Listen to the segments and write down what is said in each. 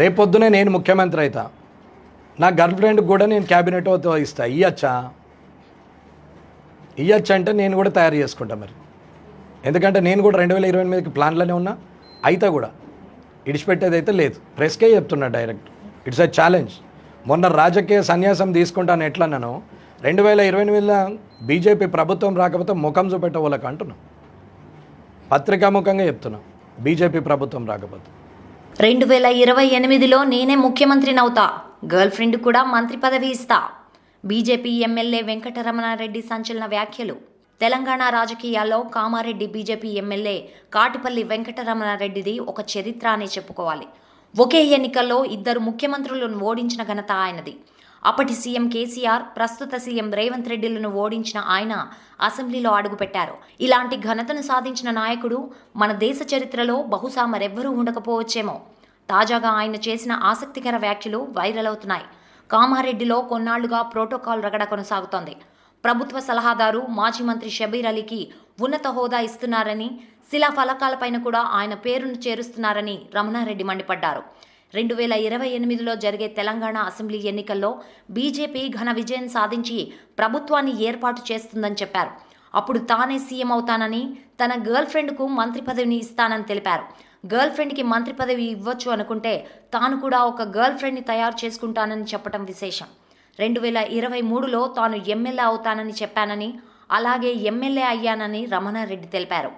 రేపొద్దునే నేను ముఖ్యమంత్రి అవుతా నా గర్ల్ ఫ్రెండ్కి కూడా నేను క్యాబినెట్ ఇస్తా. ఇయ్యచ్చా? ఇయ్యచ్చా అంటే నేను కూడా తయారు చేసుకుంటా మరి. ఎందుకంటే నేను కూడా రెండు వేల ఇరవై ఎనిమిదికి ప్లాన్లోనే ఉన్నా. అయితే కూడా. ఇడిచిపెట్టేది అయితే లేదు. ప్రెస్కే చెప్తున్నా డైరెక్ట్. It's a challenge. మొన్న రాజకీయ సన్యాసం తీసుకుంటాను ఎట్లా నేను రెండు వేల ఇరవై ఎనిమిదిలో బీజేపీ ప్రభుత్వం రాకపోతే ముఖం చూపెట్టవాళ్ళకి అంటున్నాను పత్రికాముఖంగా చెప్తున్నాను బీజేపీ ప్రభుత్వం రాకపోతే. రెండు వేల ఇరవై ఎనిమిదిలో నేనే ముఖ్యమంత్రినవుతా గర్ల్ ఫ్రెండ్ కూడా మంత్రి పదవి ఇస్తా. బీజేపీ ఎమ్మెల్యే వెంకటరమణారెడ్డి సంచలన వ్యాఖ్యలు. తెలంగాణ రాజకీయాల్లో కామారెడ్డి బీజేపీ ఎమ్మెల్యే కాటిపల్లి వెంకటరమణారెడ్డిది ఒక చరిత్ర అనే చెప్పుకోవాలి. ఒకే ఎన్నికల్లో ఇద్దరు ముఖ్యమంత్రులను ఓడించిన ఘనత ఆయనది. అప్పటి సీఎం కేసీఆర్ ప్రస్తుత సీఎం రేవంత్ రెడ్డిలను ఓడించిన ఆయన అసెంబ్లీలో అడుగుపెట్టారు. ఇలాంటి ఘనతను సాధించిన నాయకుడు మన దేశ చరిత్రలో బహుశా మరెవ్వరూ ఉండకపోవచ్చేమో. తాజాగా ఆయన చేసిన ఆసక్తికర వ్యాఖ్యలు వైరల్ అవుతున్నాయి. కామారెడ్డిలో కొన్నాళ్ళుగా ప్రోటోకాల్ రగడ కొనసాగుతోంది. ప్రభుత్వ సలహాదారు మాజీ మంత్రి షబీర్ అలీకి ఉన్నత హోదా ఇస్తున్నారని శిలా ఫలకాలపైన కూడా ఆయన పేరును చేరుస్తున్నారని రమణారెడ్డి మండిపడ్డారు. రెండు వేల ఇరవై ఎనిమిదిలో జరిగే తెలంగాణ అసెంబ్లీ ఎన్నికల్లో బీజేపీ ఘన విజయం సాధించి ప్రభుత్వాన్ని ఏర్పాటు చేస్తుందని చెప్పారు. అప్పుడు తానే సీఎం అవుతానని తన గర్ల్ ఫ్రెండ్కు మంత్రి పదవిని ఇస్తానని తెలిపారు. గర్ల్ ఫ్రెండ్కి మంత్రి పదవి ఇవ్వచ్చు అనుకుంటే తాను కూడా ఒక గర్ల్ ఫ్రెండ్ని తయారు చేసుకుంటానని చెప్పడం విశేషం. రెండు వేల ఇరవై మూడులో తాను ఎమ్మెల్యే అవుతానని చెప్పానని అలాగే ఎమ్మెల్యే అయ్యానని రమణారెడ్డి తెలిపారు.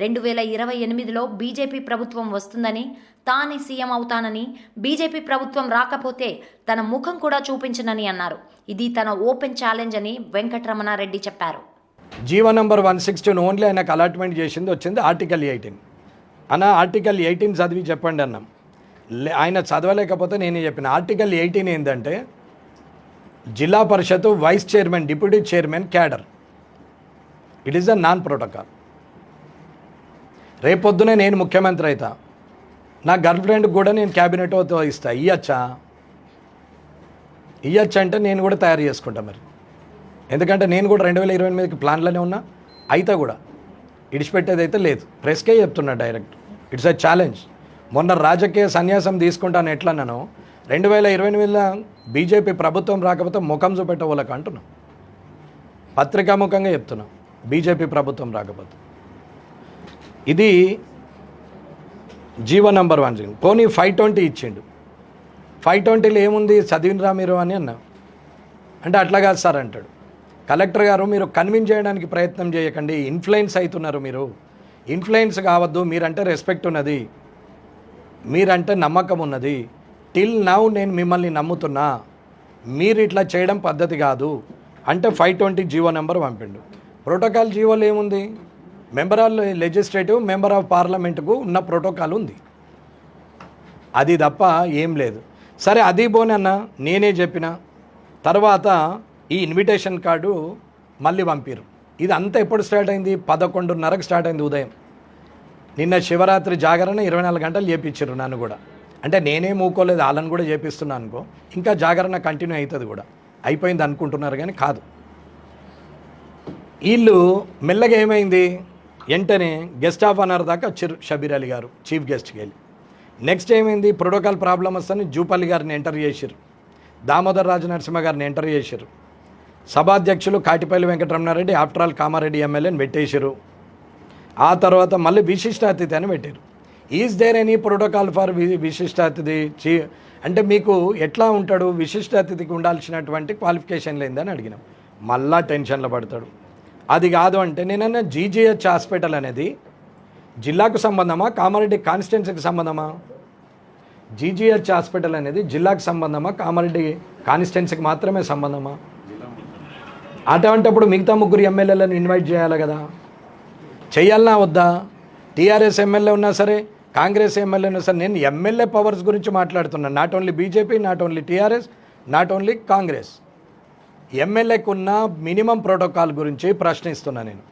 రెండు వేల ఇరవై ఎనిమిదిలో బీజేపీ ప్రభుత్వం వస్తుందని తానే సీఎం అవుతానని బీజేపీ ప్రభుత్వం రాకపోతే తన ముఖం కూడా చూపించనని అన్నారు. ఇది తన ఓపెన్ ఛాలెంజ్ అని వెంకటరమణారెడ్డి చెప్పారు. GO number one sixteen only ఆయనకు అలాట్మెంట్ చేసింది వచ్చింది ఆర్టికల్ ఎయిటీన్. అన్న ఆర్టికల్ ఎయిటీన్ చదివి చెప్పండి అన్నాం. లే- ఆయన చదవలేకపోతే నేనే చెప్పిన ఆర్టికల్ ఎయిటీన్ ఏంటంటే Zilla Parishad vice chairman deputy chairman cadre. It is a non protocol. రేపొద్దునే నేను ముఖ్యమంత్రి అవుతా నా గర్ల్ ఫ్రెండ్కి కూడా నేను క్యాబినెట్ ఇస్తా. ఇయ్యచ్చా? ఇయ్యచ్చా అంటే నేను కూడా తయారు చేసుకుంటా మరి. ఎందుకంటే నేను కూడా రెండు వేల ఇరవై ఎనిమిదికి ప్లాన్లోనే ఉన్నా. అయితే కూడా. ఇడిచిపెట్టేది అయితే లేదు. ప్రెస్కే చెప్తున్నా డైరెక్ట్. It's a challenge. మొన్న రాజకీయ సన్యాసం తీసుకుంటాను ఎట్లా నేను రెండు వేల ఇరవై ఎనిమిదిలో బీజేపీ ప్రభుత్వం రాకపోతే ముఖం చూపెట్టే వాళ్ళకి పత్రికాముఖంగా చెప్తున్నాం. బీజేపీ ప్రభుత్వం రాకపోతే. ఇది జీవో నంబర్ వన్ పోనీ ఫైవ్ ట్వంటీ ఇచ్చిండు. ఫైవ్ ట్వంటీలో ఏముంది? చదివినరా మీరు అని అన్నా. అంటే అట్లా కాదు సార్ అంటాడు. కలెక్టర్ గారు మీరు కన్విన్స్ చేయడానికి ప్రయత్నం చేయకండి. ఇన్ఫ్లుయెన్స్ అవుతున్నారు మీరు. ఇన్ఫ్లుయెన్స్ కావద్దు. మీరంటే రెస్పెక్ట్ ఉన్నది. మీరంటే నమ్మకం ఉన్నది. టిల్ నౌ నేను మిమ్మల్ని నమ్ముతున్నా. మీరు ఇట్లా చేయడం పద్ధతి కాదు. అంటే ఫైవ్ ట్వంటీ జీవో నెంబర్ పంపిండు. ప్రోటోకాల్ జీవోలు ఏముంది? Member of legislative member of పార్లమెంట్కు ఉన్న ప్రోటోకాల్ ఉంది. అది తప్ప ఏం లేదు. సరే అది పోనన్నా నేనే చెప్పిన. తర్వాత ఈ ఇన్విటేషన్ కార్డు మళ్ళీ పంపారు. ఇది అంతా ఎప్పుడు స్టార్ట్ అయింది? పదకొండున్నరకు స్టార్ట్ అయింది ఉదయం. నిన్న శివరాత్రి జాగరణ ఇరవై నాలుగు గంటలు చేపించారు నన్ను కూడా. అంటే నేనే మూకోలేదు వాళ్ళని కూడా చేపిస్తున్నాను అనుకో. ఇంకా జాగరణ కంటిన్యూ అవుతుంది కూడా. అయిపోయింది అనుకుంటున్నారు కానీ కాదు. వీళ్ళు మెల్లగా ఏమైంది? వెంటనే గెస్ట్ ఆఫ్ ఆనర్ దాకా వచ్చారు షబీర్ అలీ గారు చీఫ్ గెస్ట్కి వెళ్ళి. నెక్స్ట్ ఏమైంది? ప్రోటోకాల్ ప్రాబ్లం వస్తని జూపల్లి గారిని ఎంటర్ చేశారు దామోదర్ రాజు నరసింహ గారిని ఎంటర్ చేశారు సభాధ్యక్షులు కాటిపల్లి వెంకటరమణారెడ్డి ఆఫ్టర్ ఆల్ కామారెడ్డి ఎమ్మెల్యేని పెట్టేశారు ఆ తర్వాత మళ్ళీ విశిష్ట అతిథి అని పెట్టారు is there any protocol for విశిష్ట అతిథి? చీ అంటే మీకు ఎట్లా ఉంటాడు? విశిష్ట అతిథికి ఉండాల్సినటువంటి క్వాలిఫికేషన్ లేదని అడిగినాం. మళ్ళా టెన్షన్లో పడతాడు. అది కాదు అంటే నేనన్నా జీజీహెచ్ హాస్పిటల్ అనేది జిల్లాకు సంబంధమా? కామారెడ్డి కాన్స్టిట్యున్సీకి సంబంధమా? జీజీహెచ్ హాస్పిటల్ అనేది జిల్లాకు సంబంధమా? కామారెడ్డి కాన్స్టిట్యున్సీకి మాత్రమే సంబంధమా? అటువంటిప్పుడు మిగతా ముగ్గురు ఎమ్మెల్యేలను ఇన్వైట్ చేయాలి కదా. చేయాలనా వద్దా? టీఆర్ఎస్ ఎమ్మెల్యే ఉన్నా సరే కాంగ్రెస్ ఎమ్మెల్యే ఉన్నా సరే నేను ఎమ్మెల్యే పవర్స్ గురించి మాట్లాడుతున్నాను not only BJP not only TRS not only Congress. ఎమ్మెల్యేకు ఉన్న మినిమం ప్రోటోకాల్ గురించి ప్రశ్నిస్తున్నా నేను.